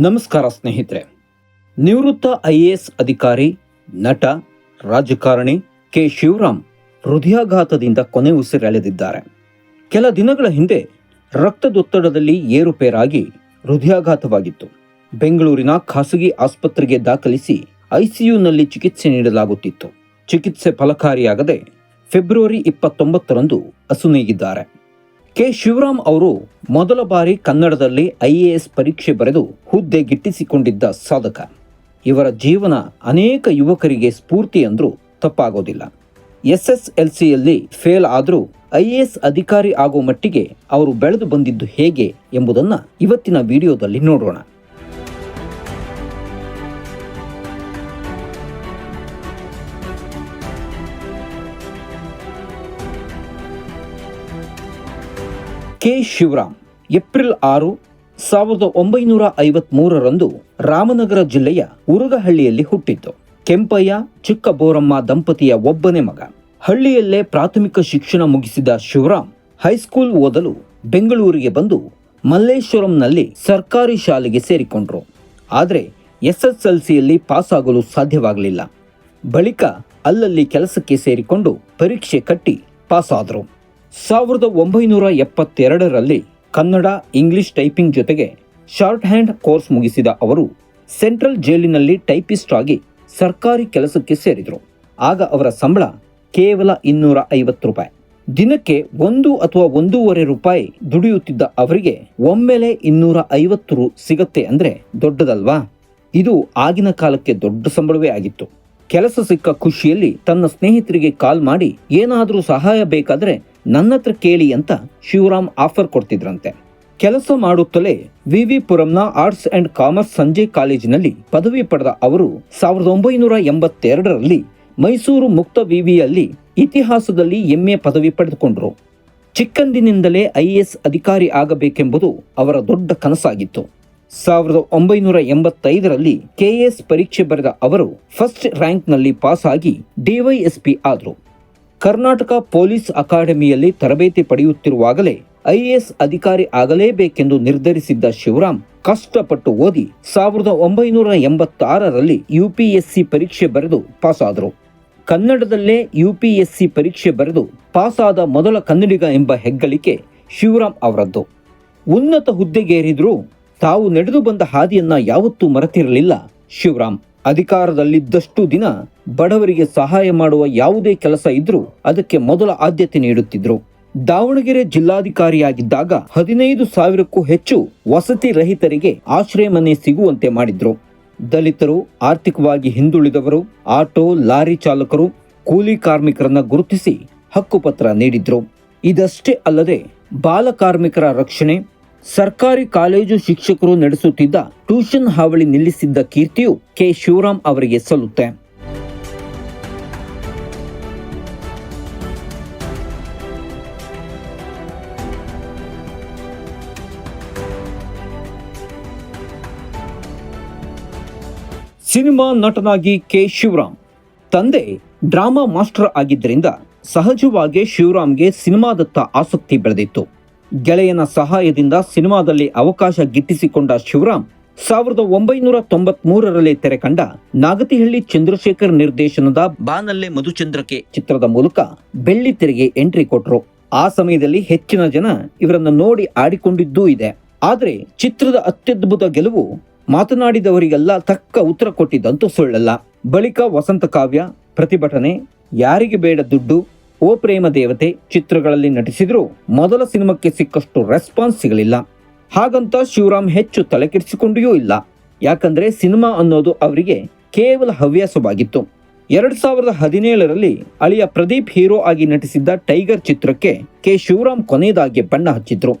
ನಮಸ್ಕಾರ ಸ್ನೇಹಿತರೆ. ನಿವೃತ್ತ ಐಎಎಸ್ ಅಧಿಕಾರಿ, ನಟ, ರಾಜಕಾರಣಿ ಕೆ. ಶಿವರಾಮ್ ಹೃದಯಾಘಾತದಿಂದ ಕೊನೆ ಉಸಿರೆಳೆದಿದ್ದಾರೆ. ಕೆಲ ದಿನಗಳ ಹಿಂದೆ ರಕ್ತದೊತ್ತಡದಲ್ಲಿ ಏರುಪೇರಾಗಿ ಹೃದಯಾಘಾತವಾಗಿತ್ತು. ಬೆಂಗಳೂರಿನ ಖಾಸಗಿ ಆಸ್ಪತ್ರೆಗೆ ದಾಖಲಿಸಿ ಐಸಿಯುನಲ್ಲಿ ಚಿಕಿತ್ಸೆ ನೀಡಲಾಗುತ್ತಿತ್ತು. ಚಿಕಿತ್ಸೆ ಫಲಕಾರಿಯಾಗದೆ ಫೆಬ್ರವರಿ ಇಪ್ಪತ್ತೊಂಬತ್ತರಂದು ಅಸುನೀಗಿದ್ದಾರೆ. ಕೆ. ಶಿವರಾಮ್ ಅವರು ಮೊದಲ ಬಾರಿ ಕನ್ನಡದಲ್ಲಿ ಐ ಎ ಎಸ್ ಪರೀಕ್ಷೆ ಬರೆದು ಹುದ್ದೆ ಗಿಟ್ಟಿಸಿಕೊಂಡಿದ್ದ ಸಾಧಕ. ಇವರ ಜೀವನ ಅನೇಕ ಯುವಕರಿಗೆ ಸ್ಫೂರ್ತಿ ಅಂದರೂ ತಪ್ಪಾಗೋದಿಲ್ಲ. ಎಸ್ ಎಸ್ ಎಲ್ ಸಿಯಲ್ಲಿ ಫೇಲ್ ಆದರೂ ಐಎಎಸ್ ಅಧಿಕಾರಿ ಆಗೋ ಮಟ್ಟಿಗೆ ಅವರು ಬೆಳೆದು ಬಂದಿದ್ದು ಹೇಗೆ ಎಂಬುದನ್ನು ಇವತ್ತಿನ ವಿಡಿಯೋದಲ್ಲಿ ನೋಡೋಣ. ಕೆ. ಶಿವರಾಮ್, ಏಪ್ರಿಲ್ ಆರು, ಸಾವಿರದ ಒಂಬೈನೂರ ಐವತ್ಮೂರರಂದು ರಾಮನಗರ ಜಿಲ್ಲೆಯ ಉರುಗಹಳ್ಳಿಯಲ್ಲಿ ಹುಟ್ಟಿದ್ದು. ಕೆಂಪಯ್ಯ, ಚಿಕ್ಕಬೋರಮ್ಮ ದಂಪತಿಯ ಒಬ್ಬನೇ ಮಗ. ಹಳ್ಳಿಯಲ್ಲೇ ಪ್ರಾಥಮಿಕ ಶಿಕ್ಷಣ ಮುಗಿಸಿದ ಶಿವರಾಮ್ ಹೈಸ್ಕೂಲ್ ಓದಲು ಬೆಂಗಳೂರಿಗೆ ಬಂದು ಮಲ್ಲೇಶ್ವರಂನಲ್ಲಿ ಸರ್ಕಾರಿ ಶಾಲೆಗೆ ಸೇರಿಕೊಂಡ್ರು. ಆದರೆ ಎಸ್ಎಸ್ಎಲ್ಸಿಯಲ್ಲಿ ಪಾಸಾಗಲು ಸಾಧ್ಯವಾಗಲಿಲ್ಲ. ಬಳಿಕ ಅಲ್ಲಲ್ಲಿ ಕೆಲಸಕ್ಕೆ ಸೇರಿಕೊಂಡು ಪರೀಕ್ಷೆ ಕಟ್ಟಿ ಪಾಸಾದರು. ಸಾವಿರದ ಒಂಬೈನೂರ ಎಪ್ಪತ್ತೆರಡರಲ್ಲಿ ಕನ್ನಡ ಇಂಗ್ಲಿಷ್ ಟೈಪಿಂಗ್ ಜೊತೆಗೆ ಶಾರ್ಟ್ ಹ್ಯಾಂಡ್ ಕೋರ್ಸ್ ಮುಗಿಸಿದ ಅವರು ಸೆಂಟ್ರಲ್ ಜೈಲಿನಲ್ಲಿ ಟೈಪಿಸ್ಟ್ ಆಗಿ ಸರ್ಕಾರಿ ಕೆಲಸಕ್ಕೆ ಸೇರಿದರು. ಆಗ ಅವರ ಸಂಬಳ ಕೇವಲ ಇನ್ನೂರ ಐವತ್ತು ರೂಪಾಯಿ. ದಿನಕ್ಕೆ ಒಂದು ಅಥವಾ ಒಂದೂವರೆ ರೂಪಾಯಿ ದುಡಿಯುತ್ತಿದ್ದ ಅವರಿಗೆ ಒಮ್ಮೆಲೆ ಇನ್ನೂರ ಐವತ್ತು ರು ಸಿಗತ್ತೆ ಅಂದ್ರೆ ದೊಡ್ಡದಲ್ವಾ? ಇದು ಆಗಿನ ಕಾಲಕ್ಕೆ ದೊಡ್ಡ ಸಂಬಳವೇ ಆಗಿತ್ತು. ಕೆಲಸ ಸಿಕ್ಕ ಖುಷಿಯಲ್ಲಿ ತನ್ನ ಸ್ನೇಹಿತರಿಗೆ ಕಾಲ್ ಮಾಡಿ ಏನಾದರೂ ಸಹಾಯ ಬೇಕಾದ್ರೆ ನನ್ನ ಹತ್ರ ಕೇಳಿ ಅಂತ ಶಿವರಾಮ್ ಆಫರ್ ಕೊಡ್ತಿದ್ರಂತೆ. ಕೆಲಸ ಮಾಡುತ್ತಲೇ ವಿವಿ ಪುರಂನ ಆರ್ಟ್ಸ್ ಅಂಡ್ ಕಾಮರ್ಸ್ ಸಂಜೆ ಕಾಲೇಜಿನಲ್ಲಿ ಪದವಿ ಪಡೆದ ಅವರು ಸಾವಿರದ ಒಂಬೈನೂರ ಎಂಬತ್ತೆರಡರಲ್ಲಿ ಮೈಸೂರು ಮುಕ್ತ ವಿವಿಯಲ್ಲಿ ಇತಿಹಾಸದಲ್ಲಿ ಎಂಎ ಪದವಿ ಪಡೆದುಕೊಂಡರು. ಚಿಕ್ಕಂದಿನಿಂದಲೇ ಐಎಎಸ್ ಅಧಿಕಾರಿ ಆಗಬೇಕೆಂಬುದು ಅವರ ದೊಡ್ಡ ಕನಸಾಗಿತ್ತು. ಸಾವಿರದ ಒಂಬೈನೂರ ಎಂಬತ್ತೈದರಲ್ಲಿ ಕೆಎಎಸ್ ಪರೀಕ್ಷೆ ಬರೆದ ಅವರು ಫಸ್ಟ್ ರ್ಯಾಂಕ್ನಲ್ಲಿ ಪಾಸ್ ಆಗಿ ಡಿವೈಎಸ್ಪಿ ಆದರು. ಕರ್ನಾಟಕ ಪೊಲೀಸ್ ಅಕಾಡೆಮಿಯಲ್ಲಿ ತರಬೇತಿ ಪಡೆಯುತ್ತಿರುವಾಗಲೇ ಐಎಎಸ್ ಅಧಿಕಾರಿ ಆಗಲೇಬೇಕೆಂದು ನಿರ್ಧರಿಸಿದ್ದ ಶಿವರಾಮ್ ಕಷ್ಟಪಟ್ಟು ಓದಿ ಸಾವಿರದ ಒಂಬೈನೂರ ಎಂಬತ್ತಾರರಲ್ಲಿ ಯುಪಿಎಸ್ಸಿ ಪರೀಕ್ಷೆ ಬರೆದು ಪಾಸಾದರು. ಕನ್ನಡದಲ್ಲೇ ಯುಪಿಎಸ್ಸಿ ಪರೀಕ್ಷೆ ಬರೆದು ಪಾಸಾದ ಮೊದಲ ಕನ್ನಡಿಗ ಎಂಬ ಹೆಗ್ಗಳಿಕೆ ಶಿವರಾಮ್ ಅವರದ್ದು. ಉನ್ನತ ಹುದ್ದೆಗೇರಿದ್ರೂ ತಾವು ನಡೆದು ಬಂದ ಹಾದಿಯನ್ನ ಯಾವತ್ತೂ ಮರೆತಿರಲಿಲ್ಲ ಶಿವರಾಮ್. ಅಧಿಕಾರದಲ್ಲಿದ್ದಷ್ಟು ದಿನ ಬಡವರಿಗೆ ಸಹಾಯ ಮಾಡುವ ಯಾವುದೇ ಕೆಲಸ ಇದ್ರೂ ಅದಕ್ಕೆ ಮೊದಲ ಆದ್ಯತೆ ನೀಡುತ್ತಿದ್ರು. ದಾವಣಗೆರೆ ಜಿಲ್ಲಾಧಿಕಾರಿಯಾಗಿದ್ದಾಗ ಹದಿನೈದು ಸಾವಿರಕ್ಕೂ ಹೆಚ್ಚು ವಸತಿ ರಹಿತರಿಗೆ ಆಶ್ರಯ ಮನೆ ಸಿಗುವಂತೆ ಮಾಡಿದ್ರು. ದಲಿತರು, ಆರ್ಥಿಕವಾಗಿ ಹಿಂದುಳಿದವರು, ಆಟೋ, ಲಾರಿ ಚಾಲಕರು, ಕೂಲಿ ಕಾರ್ಮಿಕರನ್ನ ಗುರುತಿಸಿ ಹಕ್ಕುಪತ್ರ ನೀಡಿದ್ರು. ಇದಷ್ಟೇ ಅಲ್ಲದೆ ಬಾಲ ಕಾರ್ಮಿಕರ ರಕ್ಷಣೆ, ಸರ್ಕಾರಿ ಕಾಲೇಜು ಶಿಕ್ಷಕರು ನಡೆಸುತ್ತಿದ್ದ ಟ್ಯೂಷನ್ ಹಾವಳಿ ನಿಲ್ಲಿಸಿದ್ದ ಕೀರ್ತಿಯು ಕೆ. ಶಿವರಾಮ್ ಅವರಿಗೆ ಸಲ್ಲುತ್ತೆ. ಸಿನಿಮಾ ನಟನಾಗಿ ಕೆ ಶಿವರಾಮ್. ತಂದೆ ಡ್ರಾಮಾ ಮಾಸ್ಟರ್ ಆಗಿದ್ದರಿಂದ ಸಹಜವಾಗಿ ಶಿವರಾಮ್ಗೆ ಸಿನಿಮಾದತ್ತ ಆಸಕ್ತಿ ಬೆಳೆದಿತ್ತು. ಗೆಳೆಯನ ಸಹಾಯದಿಂದ ಸಿನಿಮಾದಲ್ಲಿ ಅವಕಾಶ ಗಿಟ್ಟಿಸಿಕೊಂಡ ಶಿವರಾಮ್ ಸಾವಿರದ ಒಂಬೈನೂರ ತೊಂಬತ್ ಮೂರರಲ್ಲಿ ತೆರೆ ಕಂಡ ನಾಗತಿಹಳ್ಳಿ ಚಂದ್ರಶೇಖರ್ ನಿರ್ದೇಶನದ ಬಾನಲ್ಲೆ ಮಧುಚಂದ್ರಕೆ ಚಿತ್ರದ ಮೂಲಕ ಬೆಳ್ಳಿ ತೆರೆಗೆ ಎಂಟ್ರಿ ಕೊಟ್ಟರು ಆ ಸಮಯದಲ್ಲಿ ಹೆಚ್ಚಿನ ಜನ ಇವರನ್ನು ನೋಡಿ ಆಡಿಕೊಂಡಿದ್ದೂ ಇದೆ. ಆದರೆ ಚಿತ್ರದ ಅತ್ಯದ್ಭುತ ಗೆಲುವು ಮಾತನಾಡಿದವರಿಗೆಲ್ಲ ತಕ್ಕ ಉತ್ತರ ಕೊಟ್ಟಿದ್ದಂತೂ ಸುಳ್ಳಲ್ಲ. ಬಳಿಕ ವಸಂತ ಕಾವ್ಯ ಪ್ರತಿಭಟನೆ, ಯಾರಿಗೆ ಬೇಡ ದುಡ್ಡು, ಓ ಪ್ರೇಮ ದೇವತೆ ಚಿತ್ರಗಳಲ್ಲಿ ನಟಿಸಿದ್ರು ಮೊದಲ ಸಿನಿಮಾಕ್ಕೆ ಸಿಕ್ಕಷ್ಟು ರೆಸ್ಪಾನ್ಸ್ ಸಿಗಲಿಲ್ಲ ಹಾಗಂತ ಶಿವರಾಮ್ ಹೆಚ್ಚು ತಲೆಕೆಡಿಸಿಕೊಂಡಿಯೂ ಇಲ್ಲ. ಯಾಕಂದ್ರೆ ಸಿನಿಮಾ ಅನ್ನೋದು ಅವರಿಗೆ ಕೇವಲ ಹವ್ಯಾಸವಾಗಿತ್ತು. ಎರಡ್ ಸಾವಿರದ ಹದಿನೇಳರಲ್ಲಿ ಅಳಿಯ ಪ್ರದೀಪ್ ಹೀರೋ ಆಗಿ ನಟಿಸಿದ್ದ ಟೈಗರ್ ಚಿತ್ರಕ್ಕೆ ಕೆ ಶಿವರಾಮ್ ಕೊನೆಯದಾಗಿ ಬಣ್ಣ ಹಚ್ಚಿದ್ರು.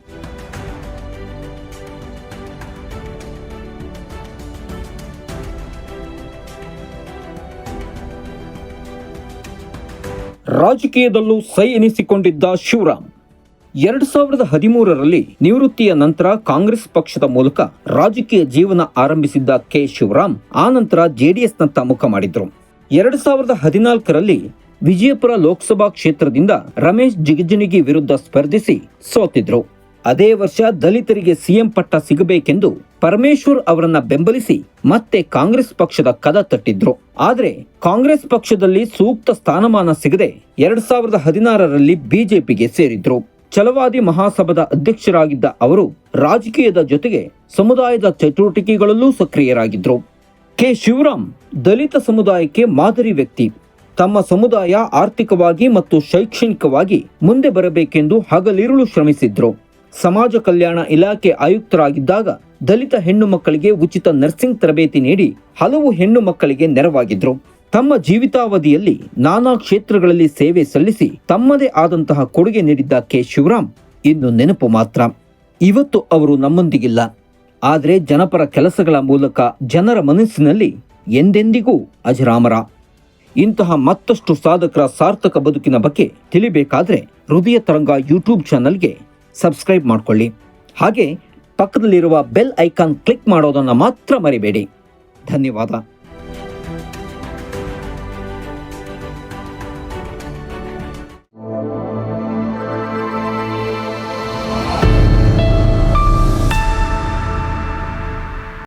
ರಾಜಕೀಯದಲ್ಲೂ ಸೈ ಎನಿಸಿಕೊಂಡಿದ್ದ ಶಿವರಾಮ್. ಎರಡು ಸಾವಿರದ ಹದಿಮೂರರಲ್ಲಿ ನಿವೃತ್ತಿಯ ನಂತರ ಕಾಂಗ್ರೆಸ್ ಪಕ್ಷದ ಮೂಲಕ ರಾಜಕೀಯ ಜೀವನ ಆರಂಭಿಸಿದ್ದ ಕೆ ಶಿವರಾಮ್, ಆ ನಂತರ ಜೆಡಿಎಸ್ನತ್ತ ಮುಖ ಮಾಡಿದ್ರು. ಎರಡು ಸಾವಿರದ ಹದಿನಾಲ್ಕರಲ್ಲಿ ವಿಜಯಪುರ ಲೋಕಸಭಾ ಕ್ಷೇತ್ರದಿಂದ ರಮೇಶ್ ಜಿಗಜಿಣಗಿ ವಿರುದ್ಧ ಸ್ಪರ್ಧಿಸಿ ಸೋತಿದ್ರು. ಅದೇ ವರ್ಷ ದಲಿತರಿಗೆ ಸಿಎಂ ಪಟ್ಟ ಸಿಗಬೇಕೆಂದು ಪರಮೇಶ್ವರ್ ಅವರನ್ನ ಬೆಂಬಲಿಸಿ ಮತ್ತೆ ಕಾಂಗ್ರೆಸ್ ಪಕ್ಷದ ಕದ ತಟ್ಟಿದ್ರು. ಆದರೆ ಕಾಂಗ್ರೆಸ್ ಪಕ್ಷದಲ್ಲಿ ಸೂಕ್ತ ಸ್ಥಾನಮಾನ ಸಿಗದೆ ಎರಡ್ ಸಾವಿರದ ಹದಿನಾರರಲ್ಲಿ ಬಿಜೆಪಿಗೆ ಸೇರಿದ್ರು. ಛಲವಾದಿ ಮಹಾಸಭಾದ ಅಧ್ಯಕ್ಷರಾಗಿದ್ದ ಅವರು ರಾಜಕೀಯದ ಜೊತೆಗೆ ಸಮುದಾಯದ ಚಟುವಟಿಕೆಗಳಲ್ಲೂ ಸಕ್ರಿಯರಾಗಿದ್ರು. ಕೆ ಶಿವರಾಮ್ ದಲಿತ ಸಮುದಾಯಕ್ಕೆ ಮಾದರಿ ವ್ಯಕ್ತಿ. ತಮ್ಮ ಸಮುದಾಯ ಆರ್ಥಿಕವಾಗಿ ಮತ್ತು ಶೈಕ್ಷಣಿಕವಾಗಿ ಮುಂದೆ ಬರಬೇಕೆಂದು ಹಗಲಿರುಳು ಶ್ರಮಿಸಿದ್ರು. ಸಮಾಜ ಕಲ್ಯಾಣ ಇಲಾಖೆ ಆಯುಕ್ತರಾಗಿದ್ದಾಗ ದಲಿತ ಹೆಣ್ಣು ಮಕ್ಕಳಿಗೆ ಉಚಿತ ನರ್ಸಿಂಗ್ ತರಬೇತಿ ನೀಡಿ ಹಲವು ಹೆಣ್ಣು ಮಕ್ಕಳಿಗೆ ನೆರವಾಗಿದ್ರು. ತಮ್ಮ ಜೀವಿತಾವಧಿಯಲ್ಲಿ ನಾನಾ ಕ್ಷೇತ್ರಗಳಲ್ಲಿ ಸೇವೆ ಸಲ್ಲಿಸಿ ತಮ್ಮದೇ ಆದಂತಹ ಕೊಡುಗೆ ನೀಡಿದ್ದ ಕೆ. ಶಿವರಾಮ್ ಇನ್ನು ನೆನಪು ಮಾತ್ರ. ಇವತ್ತು ಅವರು ನಮ್ಮೊಂದಿಗಿಲ್ಲ. ಆದರೆ ಜನಪರ ಕೆಲಸಗಳ ಮೂಲಕ ಜನರ ಮನಸ್ಸಿನಲ್ಲಿ ಎಂದೆಂದಿಗೂ ಅಜರಾಮರ. ಇಂತಹ ಮತ್ತಷ್ಟು ಸಾಧಕರ ಸಾರ್ಥಕ ಬದುಕಿನ ಬಗ್ಗೆ ತಿಳಿಬೇಕಾದ್ರೆ ಹೃದಯ ತರಂಗ ಯೂಟ್ಯೂಬ್ ಚಾನಲ್ಗೆ ಸಬ್ಸ್ಕ್ರೈಬ್ ಮಾಡಿಕೊಳ್ಳಿ. ಹಾಗೆ ಪಕ್ಕದಲ್ಲಿರುವ ಬೆಲ್ ಐಕಾನ್ ಕ್ಲಿಕ್ ಮಾಡೋದನ್ನು ಮಾತ್ರ ಮರಿಬೇಡಿ. ಧನ್ಯವಾದ.